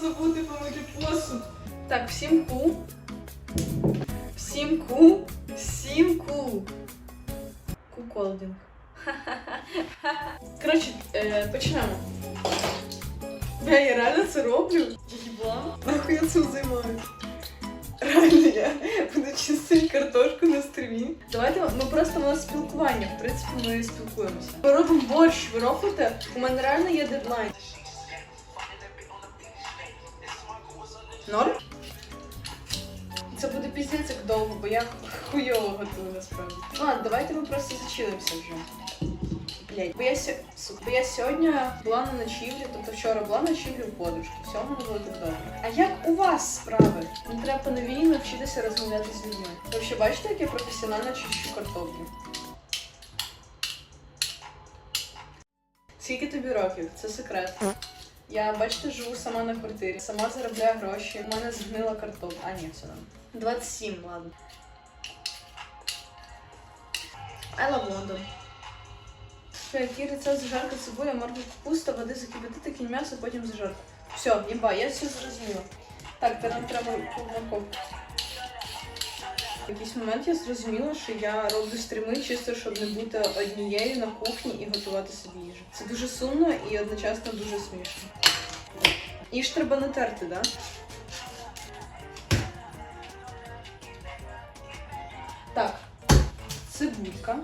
забути помити посуд. Так, всім ку. Всім ку. Всім ку. Куколдинг. Коротше, е, почнемо. Бля, я реально це роблю. Їбла. Нахуй я цим займаюся. Реально я буду чистити картошку на стрімі. Давайте ми просто у нас спілкування. В принципі, ми спілкуємося. Ми робимо борщ, ви робите? У мене реально є дедлайн. Норм? Це буде піздець як довго, бо я хуйово готую насправді. Ладно, давайте ми просто зачилимося вже. Блять, бо я сука, бо я сьогодні була на ночівлі, тобто вчора була на ночівлі у подружки. Все в було так добре. А як у вас справи? Мені треба по-новій вчитися розмовляти з людьми. Ви взагалі бачите, як я професіонально чищу картоплю? Скільки тобі років? Це секрет. Я, бачите, живу сама на квартирі, сама заробляю гроші. У мене згнила картопля. А, ні, все нам. 27, ладно. I love London. Який рецепт зажарка цибуля, морква капуста, води закипятити, кінь м'ясо, потім зажарку. Все, єба, я все зрозуміла. Так, тепер нам треба морковку. В якийсь момент я зрозуміла, що я роблю стріми чисто, щоб не бути однією на кухні і готувати собі їжу. Це дуже сумно і одночасно дуже смішно. І ж треба натерти, да? Так, цибулька.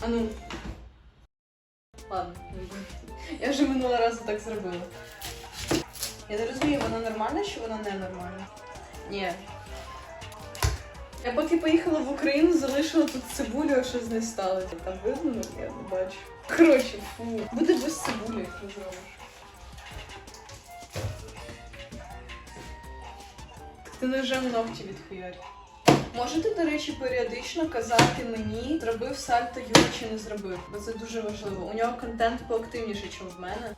А ну. Ладно, я вже минулого разу так зробила. Я не розумію, вона нормальна чи вона не нормальна? Ні. Я поки поїхала в Україну, залишила тут цибулю, а щось з стало. Там видно, Ну, я не бачу. Коротше, фу. Буде без цибулі, як ти. Так ти ножем ногті відхуярь. Можете, до речі, періодично казати мені, зробив сальто Юра чи не зробив, бо це дуже важливо. У нього контент поактивніше, ніж в мене.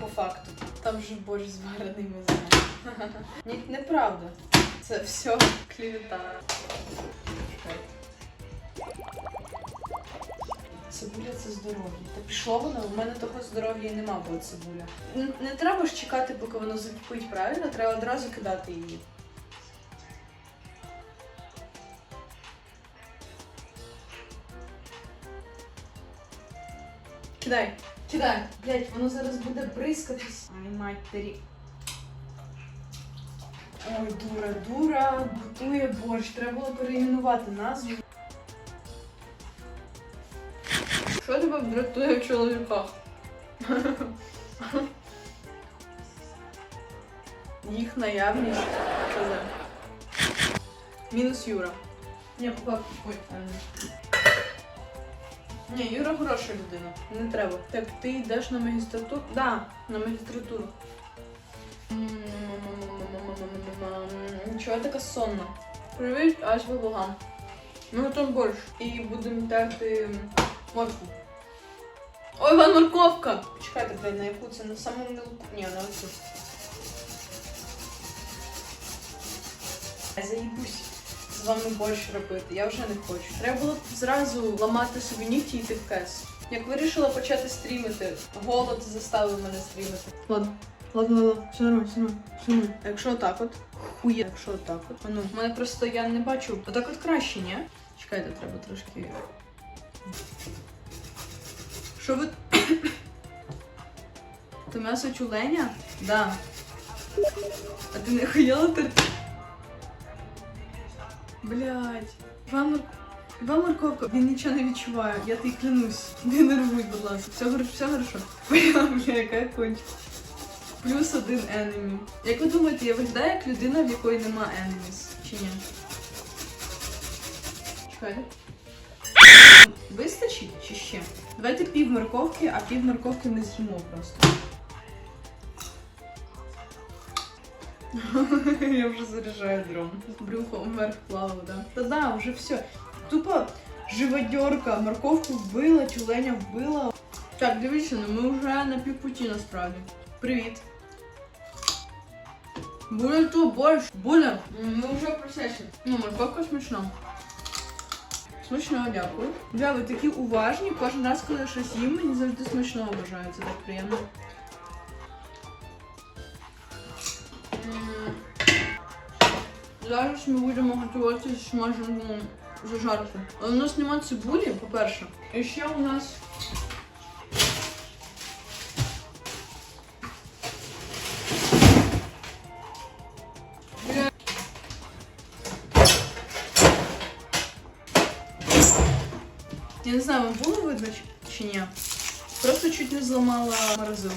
По факту. Там вже борщ зварений, ми знаємо. Ні, неправда. Це все клівета. Цибуля це здоров'я. Та пішло воно, у мене того здоров'я і нема, бо цибуля. Не треба ж чекати, поки воно закипить, правильно? Треба одразу кидати її. Кидай, кидай. Блять, воно зараз буде бризкатись. Ай, матері. Ой, дура, дура, готує борщ. Треба було переіменувати назву. Що тебе дратує в чоловіках? Їх наявність. Мінус Юра. Ні, пока. Ой, а, ні, Юра хороша людина. Не треба. Так, ти йдеш на магістратуру? Да, на магістратуру. Чого я така сонна? Привіт, аж Луган. Ми готуємо борщ. І будемо терти моркву. Ой, Іван, морковка! Чекайте, блядь, на яку це на самому мілку. Ні, на оцю. Заїбусь з вами борщ робити. Я вже не хочу. Треба було б зразу ламати собі нігті і йти в кес. Як вирішила почати стрімити, голод заставив мене стрімити. Ладно. Ладно, ладно, все нормально, все нормально, все нормально. А якщо отак от? Хує. Якщо отак от? А ну, в мене просто я не бачу. Отак от краще, ні? Чекайте, треба трошки. Що ви. То м'ясо тюленя? Да. А ти не хуяла терти? Блять. Іван, Мар... Іван Марковка, він нічого не відчуває, я тобі клянусь. Не нервуй, будь ласка. Все хорошо, все хорошо. Бля, яка конча. Плюс один енемі. Як ви думаєте, я виглядаю як людина, в якої нема енеміс? Чи ні? Чекайте. Вистачить чи ще? Давайте пів морковки, а пів морковки ми з'їмо просто. Я вже заряджаю дрон. Брюхом вверх плаваю, да. Та да, вже все. Тупо живодерка, морковку вбила, тюленя вбила. Так, дивіться, ну ми вже на півпуті насправді. Привіт. Буде то борщ, буде. Ми вже процесі. Ну, морковка смачна. Смачного дякую. Бля, ви такі уважні. Кожен раз, коли я щось їм, мені завжди смачного бажаю. Це так приємно. Зараз ми будемо готувати смажену зажарку. Але у нас немає цибулі, по-перше. І ще у нас. Я не знаю, вам було видно чи ні? Просто чуть не зламала морозилку.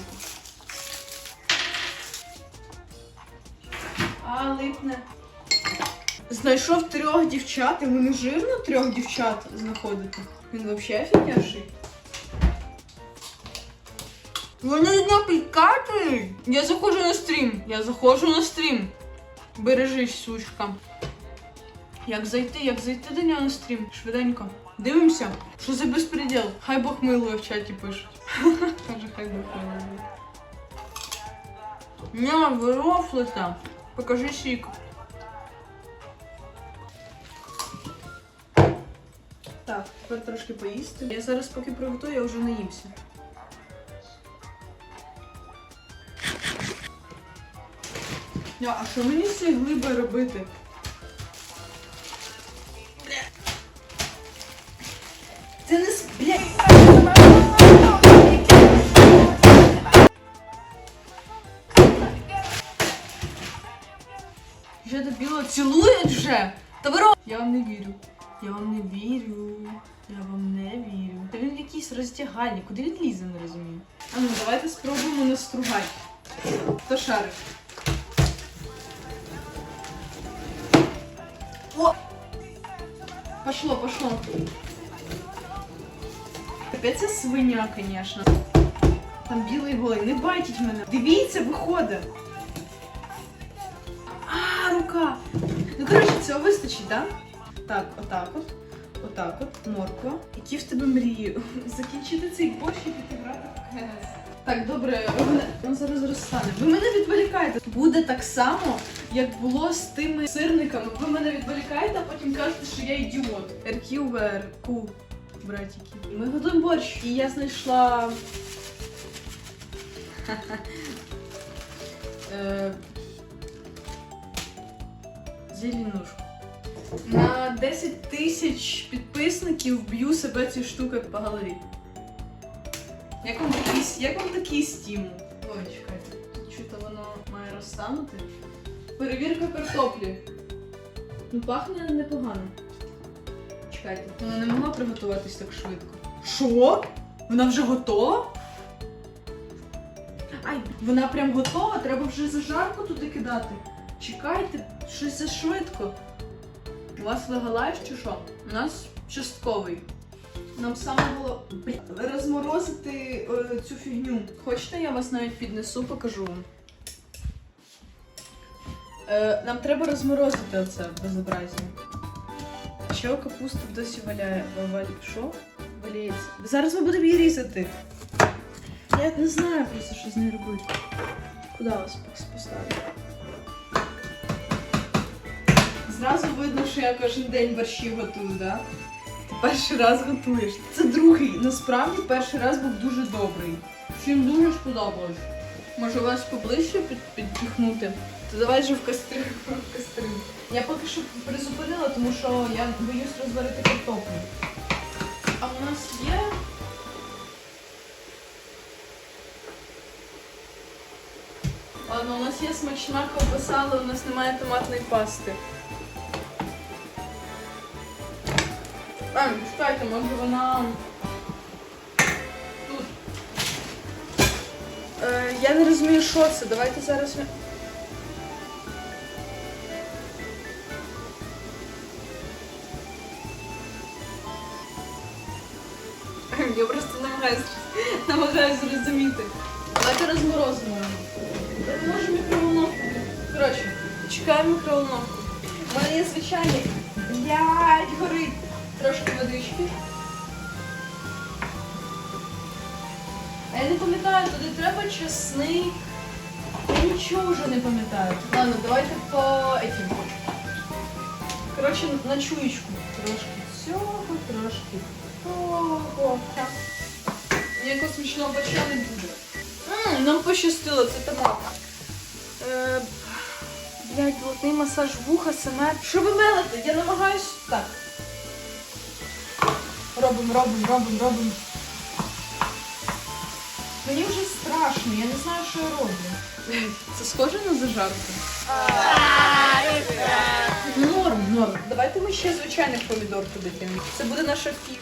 А, липне. Знайшов трьох дівчат, і не жирно трьох дівчат знаходити. Він взагалі офігевший. Вони напікати. Я заходжу на стрім. Я заходжу на стрім. Бережись, сучка. Як зайти, як зайти до нього на стрім? Швиденько. Дивимося, що за безпреділ. Хай Бог милує в чаті пишуть. Каже, хай Бог милує. Ня, ви рофлите. Покажи сік. Тепер трошки поїсти. Я зараз поки приготую, я вже наїмся. Я, а що мені з цієї глиби робити? Це не с... Вже до цілують вже. Та ви Я вам не вірю. Я вам не вірю. Я вам не вірю. Та він в якійсь. Куди він лізе, не розумію. А ну давайте спробуємо настругати. Хто шарить? О! Пошло, пошло. Капець це свиня, звісно. Там білий голий. Не байтіть мене. Дивіться, виходить. А, рука. Ну, коротше, цього вистачить, так? Так, отак от. Отак от, морква. Які в тебе мрії? Закінчити цей борщ і піти грати в КС. Так, добре, він зараз розстане. Ви мене відволікаєте. Буде так само, як було з тими сирниками. Ви мене відволікаєте, а потім кажете, що я ідіот. РК, ВРК, братики. Ми готуємо борщ. І я знайшла. Е, Зеленушку. На 10 тисяч підписників б'ю себе цією штукою по голові. Як вам такий, як вам такий стімул? Ой, чекайте, що-то воно має розтанути. Перевірка картоплі. Ну, пахне непогано. Чекайте. Вона не могла приготуватись так швидко. Що? Вона вже готова? Ай, вона прям готова, треба вже зажарку туди кидати. Чекайте, щось за швидко. У вас вигалаєш чи що? У нас частковий. Нам саме було розморозити е, цю фігню. Хочете, я вас навіть піднесу, покажу. Е, нам треба розморозити оце безобразие. Ще капуста досі валяє. Валь... Що? Валяється. Зараз ми будемо її різати. Я не знаю просто, що з нею робити. Куди вас поставити? Зразу видно, що я кожен день борщі готую, да? Ти перший раз готуєш. Це другий. Насправді перший раз був дуже добрий. Всім дуже сподобалось. Може вас поближче під, підпихнути? То давай же в кастрюлю. В кастрюлю. Я поки що призупинила, тому що я боюсь розварити картоплю. А у нас є. Ладно, у нас є смачна ковбаса, але у нас немає томатної пасти. А, чекайте, може вона. Тут. Е, я не розумію, що це. Давайте зараз. Я просто намагаюсь, намагаюсь зрозуміти. Давайте розморозимо. Може мікроволновку. Коротше, чекаємо мікроволновку. У мене є звичайний. Блядь, горить. Трошки водички. А я не пам'ятаю, туди треба чесник. Я нічого вже не пам'ятаю. Ладно, давайте по этим. Коротше, на чуєчку трошки всього трошки. Ого, так. Ніякого смачного бача не буде. М, нам пощастило, це томат. Е, блядь, блатний масаж вуха, саме. Що ви мелите? Я намагаюсь. Так. Робимо, робимо, робимо, робимо. Мені вже страшно, я не знаю, що я роблю. Це схоже на зажарку? Норм, норм. Давайте ми ще звичайних помідор туди кинемо. Це буде наша фіш.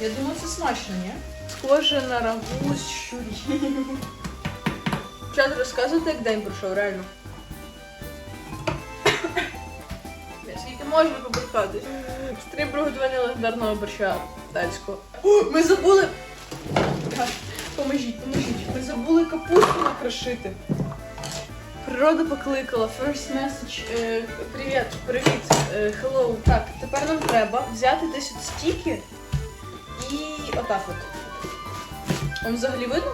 Я думаю, це смачно, ні? Схоже на рагу з щурів. Чат, розказуйте, як день пройшов, реально. Можна побрехатись? Стрім приготування легендарного борща тайського. О, Ми забули. Поможіть, поможіть. Ми забули капусту накрошити. Природа покликала. First message. Е, привіт, привіт. Е, hello. Так, тепер нам треба взяти десь от стільки і отак от. Вам взагалі видно?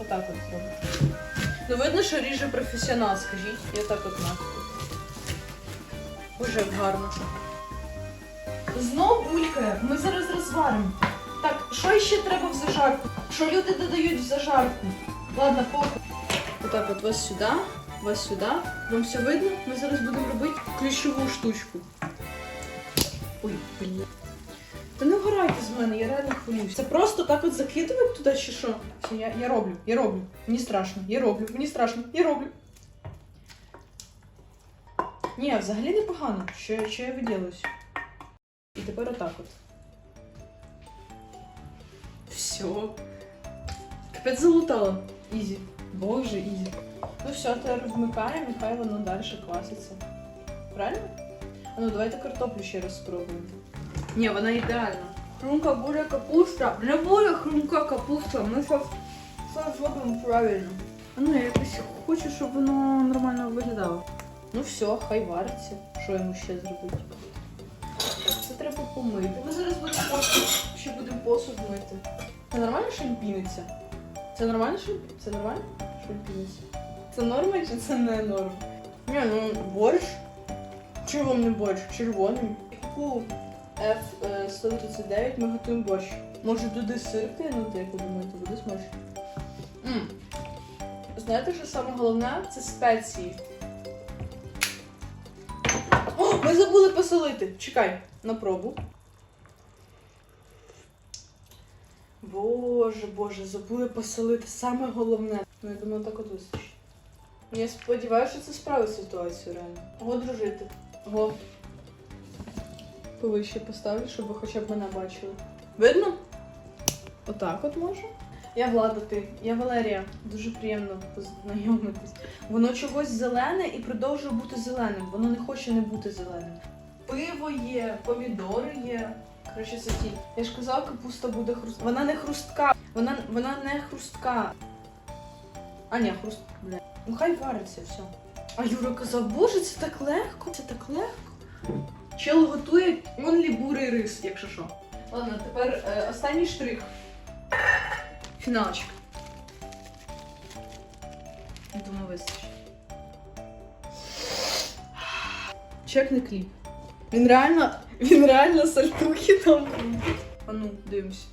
Отак от зробити. Ну видно, що ріже професіонал, скажіть. І отак от нахуй. Як гарно. Знов булькає. Ми зараз розваримо. Так, що ще треба в зажарку? Що люди додають в зажарку? Ладно, похуй. Отак от вас сюди, вас сюди. Вам все видно? Ми зараз будемо робити ключову штучку. Ой, блін. Та не вгорайте з мене, я реально хвилююсь. Це просто так от закидувати туди чи що? Я, я роблю, я роблю. Мені страшно, я роблю, мені страшно, я роблю. Ні, взагалі непогано. Що, що я виділюсь. І тепер отак от. Все. Капець залутала. Ізі. Боже, ізі. Ну все, тепер вмикаємо, нехай воно далі кваситься. Правильно? А ну давайте картоплю ще раз спробуємо. Ні, вона ідеальна. Хрумка буде капуста. Не буде хрумка капуста. Ми зараз зробимо правильно. А ну я якось хочу, щоб воно нормально виглядало. Ну все, хай вариться. Що йому ще зробити? Це треба помити. Ми зараз будемо посуд, ще будемо посуд мити. Це нормально, що він піниться? Це нормально, що це нормально, що він піниться? Це норма чи це не норма? Ні, ну борщ. Чи вам не борщ? Червоний. Яку F139 ми готуємо борщ. Може туди сир кинути, як ви думаєте, буде смачно? Знаєте, що саме головне? Це спеції. Ми забули посолити. Чекай, на пробу. Боже, боже, забули посолити. Саме головне. Ну, я думаю, так от вистачить. Я сподіваюся, що це справить ситуацію реально. Го дружити. Го. Повище поставлю, щоб хоча б мене бачили. Видно? Отак от може. Я Влада, ти. Я Валерія. Дуже приємно познайомитись. Воно чогось зелене і продовжує бути зеленим. Воно не хоче не бути зеленим. Пиво є, помідори є. Коротше, це. Я ж казала, капуста буде хруст. Вона не хрустка. Вона, вона не хрустка. А, ні, хруст. Бля. Ну хай вариться все. А Юра казав, боже, це так легко, це так легко. Чел готує онлі бурий рис, якщо що. Ладно, тепер е, останній штрих. Фіналочка. Думаю, вистачить. Чекни кліп. Він реально, він реально сальтухи там. А ну, дивимось.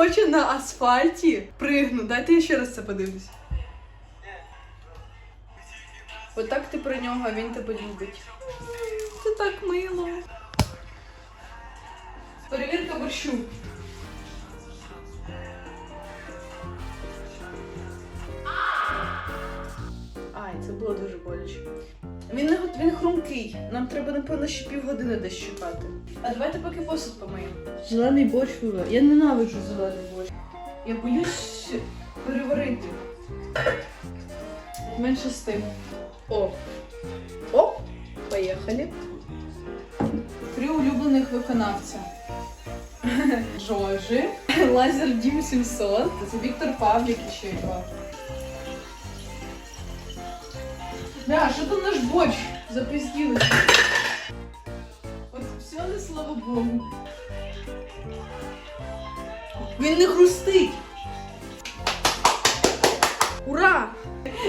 Хоче на асфальті пригнути. Дайте я ще раз це подивлюсь. Отак ти про нього, а він тебе любить. Це так мило. Перевірка борщу. Ай, це було дуже боляче. Він не він хрумкий. Нам треба, напевно, ще півгодини десь чекати. А давайте поки посуд помиємо. Зелений борщ виве. Я ненавиджу зелений борщ. Я боюсь переварити. Менше з тим. О. О! Поїхали. Три улюблених виконавця. Жожі, Лазер Дім 700, це Віктор Павлік і ще два. Да, там наш борщ? Запизділися. От все не слава Богу. Він не хрустить. Ура!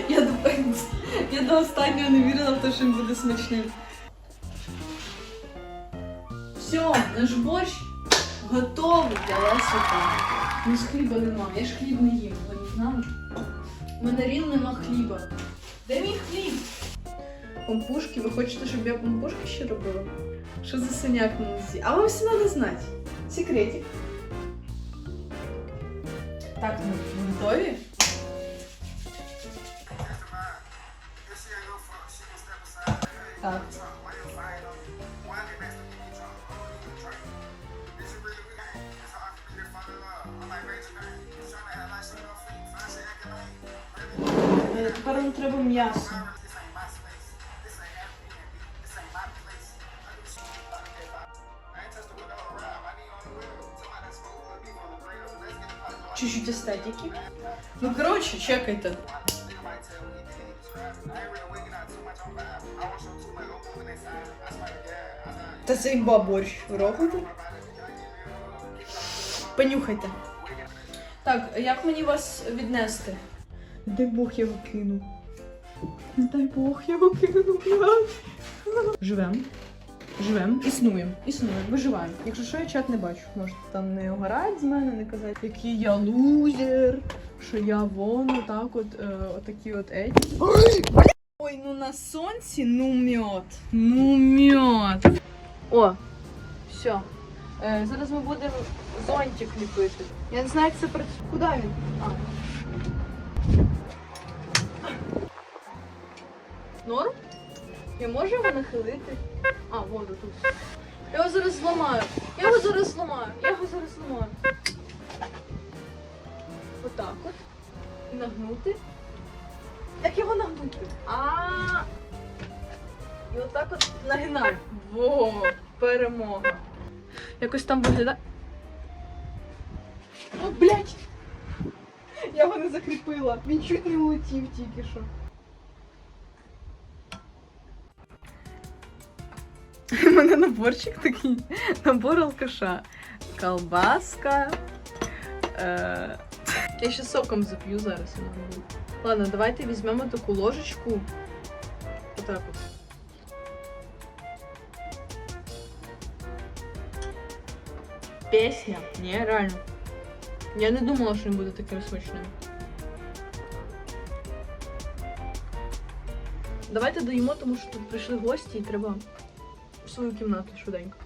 Я до, я до останнього не вірила в те, що він буде смачним. Все, наш борщ готовий для Лесика. Ну, з хліба нема, я ж хліб не їм, ви не знали? У нема хліба. Де мій хліб? Пампушки, ви хочете, щоб я пампушки ще робила? Що за синяк на носі? А вам все треба знати. Секретик. Так, ну ви готові? Так. Тепер нам треба м'ясо. Чуть-чуть естетики. Ну, коротше, чекайте. Та це імба борщ. Робите? Понюхайте. Так, як мені вас віднести? Не дай Бог я його кину. Не дай Бог я його кину, блядь. Живем. Живем, існуємо, існуємо, виживаємо. Якщо що, я чат не бачу. Можете там не угорати з мене, не казати, який я лузер, що я вон отак от, е, отакі от еті. Ой, ну на сонці, ну мед. Ну мед. О, все. Е, зараз ми будемо зонтик ліпити. Я не знаю, як це працює. Куди він? А. Норм? Я можу його нахилити? А, воду тут. Я його зараз зламаю. Я його зараз зламаю. Я його зараз зламаю. Отак от. І нагнути. Як його нагнути? А. І отак от нагинаю. Во, перемога. Якось там виглядає. О, блядь! Я його не закріпила. Він чуть не улетів тільки що. У мене наборчик такий. Набор алкаша. Колбаска. Е... Я ще соком зап'ю зараз. я не буду. Ладно, давайте візьмемо таку ложечку. Отак от. Песня. Ні, реально. Я не думала, що він буде таким смачним. Давайте доїмо, тому що тут прийшли гості і треба в свою кімнату швиденько.